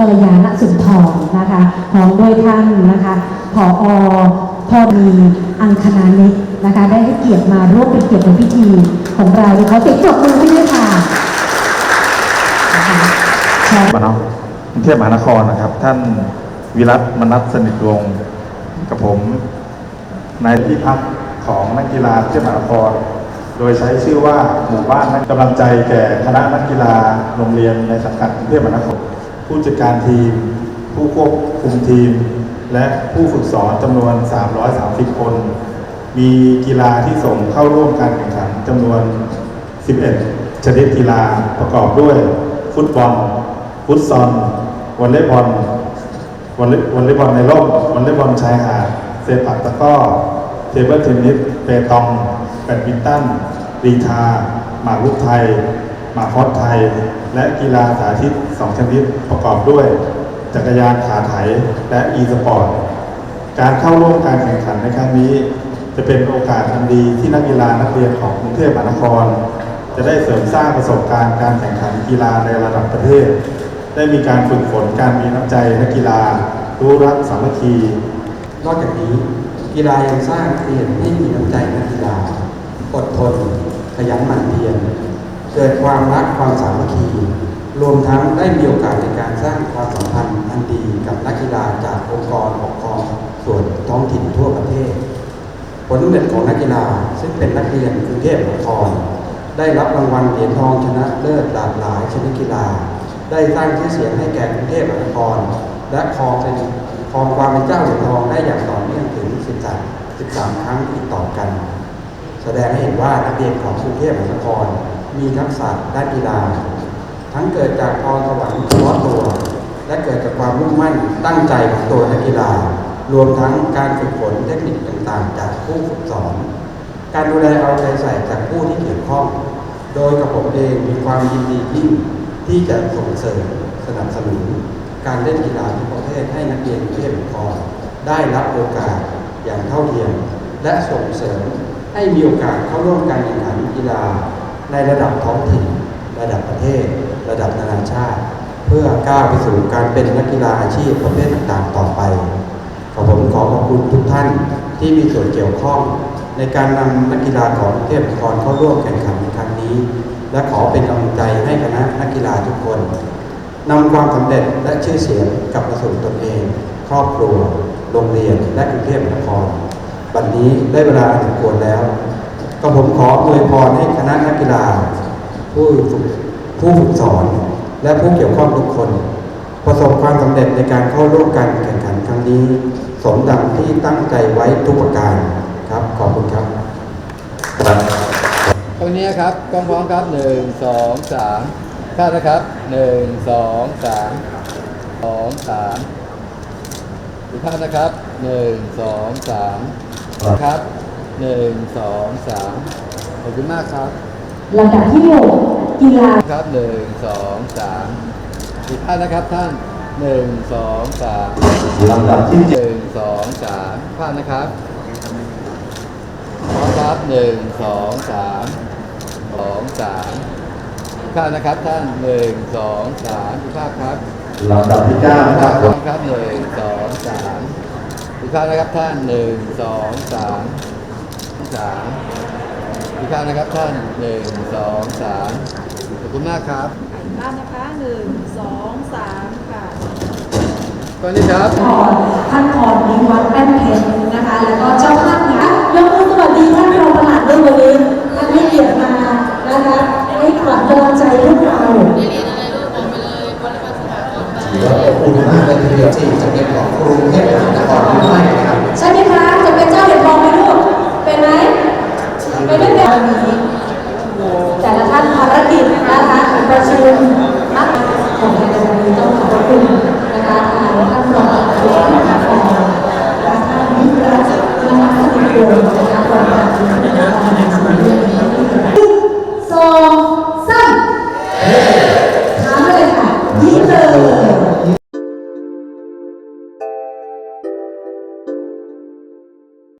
กัลยาณสุนทรนะคะพร้อมด้วยท่านนะคะผอพอดีอังคณานิกนะคะได้ให้เกียรติมาร่วมเป็นเกียรติในพิธีของเราเลยเขาเสียงปรบมือให้ด้วยค่ะนะคะขอมานกรุงเทพมหานครนะครับ ท่านวิรัตมนัสสนิทวงศ์กับผมในที่พักของนักกีฬาเทพมหานคร โดยใช้ชื่อว่าหมู่บ้านนักกำลังใจแก่คณะนักกีฬาโรงเรียนในสังกัดกรุงเทพมหานคร ผู้จัดการทีม ผู้ควบคุมทีม และผู้ฝึกสอนจำนวน 330 คน มีกีฬาที่ส่งเข้าร่วมการแข่งขันจำนวน 11 ชนิดกีฬาประกอบด้วย ฟุตบอล ฟุตซอลวอลเลย์บอลวอลเลย์บอลในร่มวอลเลย์บอลชายหาดเซปักตะก้อเทเบิลเทนนิสเปตองแบดมินตันรีทาหมากรุกไทย หมากฮอตไทย และกีฬาสาธิต 2 ชนิดประกอบด้วย จักรยานขาไถและอีสปอร์ตการเข้าร่วมการแข่งขันในครั้งนี้ จะเป็นโอกาสอันดีที่นักกีฬานักเรียนของกรุงเทพมหานคร จะได้เสริมสร้างประสบการณ์การแข่งขันกีฬาในระดับประเทศ ได้มีการฝึกฝนการมีน้ำใจนักกีฬา รู้รักสามัคคี นอกจากนี้กีฬายังสร้างนักเรียนให้มีน้ำใจนักกีฬา อดทน ขยันหมั่นเพียร เกิดความรักความสามัคคีรวมทั้งได้มีโอกาสในการสร้างความสัมพันธ์อันดีกับนักกีฬาจากองค์กรปกครองส่วนท้องถิ่นทั่วประเทศ ผลสำเร็จของนักกีฬาซึ่งเป็นนักเรียนกรุงเทพมหานครได้รับรางวัลเหรียญทองชนะเลิศหลากหลายชนิดกีฬา ได้สร้างชื่อเสียงให้แก่กรุงเทพมหานคร และครองเป็นครองความเป็นเจ้าเหรียญทองได้อย่างต่อเนื่องถึง 13 13 ครั้งติดต่อกัน แสดงให้เห็นว่านักเรียนของกรุงเทพมหานคร มีทักษะด้านกีฬา ทั้งเกิดจากพรสวรรค์เฉพาะตัว และเกิดจากความมุ่งมั่นตั้งใจของตัวนักกีฬา รวมทั้งการฝึกฝนเทคนิคต่างๆ จากผู้ฝึกสอน การดูแลเอาใจใส่จากผู้ที่เกี่ยวข้อง โดยกับผมเองมีความยินดียิ่งที่จะส่งเสริมสนับสนุน การเล่นกีฬาทุกประเภทให้นักเรียนเทพมหานครได้รับโอกาสอย่างเท่าเทียม และส่งเสริมให้มีโอกาสเข้าร่วมการแข่งขันกีฬา ในระดับท้องถิ่น ระดับประเทศ ระดับนานาชาติ เพื่อก้าวไปสู่การเป็นนักกีฬาอาชีพประเภทต่างๆ ต่อไปขอผมขอขอบคุณทุกท่านที่มีส่วนเกี่ยวข้อง ในการนำนักกีฬาของกรุงเทพมหานครเข้าร่วมแข่งขันในครั้งนี้ และขอเป็นกำลังใจให้คณะนักกีฬาทุกคนนำความสำเร็จและชื่อเสียงกลับมาสู่ตนเอง ครอบครัว โรงเรียนและกรุงเทพมหานครบัดนนี้ได้เวลาอันควรแล้ว ก็ผมขออวยพรให้คณะนักกีฬา ผู้ฝึกผู้ฝึกสอน และผู้เกี่ยวข้องทุกคน ประสบความสำเร็จในการเข้าร่วมการแข่งขันครั้งนี้ สมดังที่ตั้งใจไว้ทุกประการครับขอบคุณครับตรงนี้ครับกองพร้อมครับหนึ่งสองสามค่านะครับหนึ่งสองสามสองสามอีกท่านนะครับหนึ่งสองสามครับ หนึ่งสองสามขอบคุณมากครับลำดับที่หกกีฬาครับหนึ่งสองสามอีกท่านนะครับท่านหนึ่งสองสามลำดับที่หนึ่งสองสามท่านนะครับพร้อมครับหนึ่งสองสามสองสามท่านนะครับท่านหนึ่งสองสามทุกท่านครับลำดับที่เก้านะคครัรับบพร้อมครับหนึ่งสองสามทุกท่านนะครับท่านหนึ่งสองสาม สามทุกท่านนะครับท่านหนึ่งสองสามขอบคุณมากครับบ้านนะคะหนึ่งสองสามค่ะตอนนี้ครับพรท่านพรนิวัฒน์แป้นเพชรนะคะ แล้วก็เจ้าภาพนะยกมือสวัสดีท่านรองประหลัดด้วยวันนี้ท่านให้เกียรติมานะคะให้ขวัญกำลังใจพวกเราถือว่าอบอุ่นมากเลยทีเดียวที่จะเป็นของกรุงเทพมหานครหรือไม่นะครับ ใช่ไหมคะ จะเป็นเจ้าเหรียญทองไหม ลูก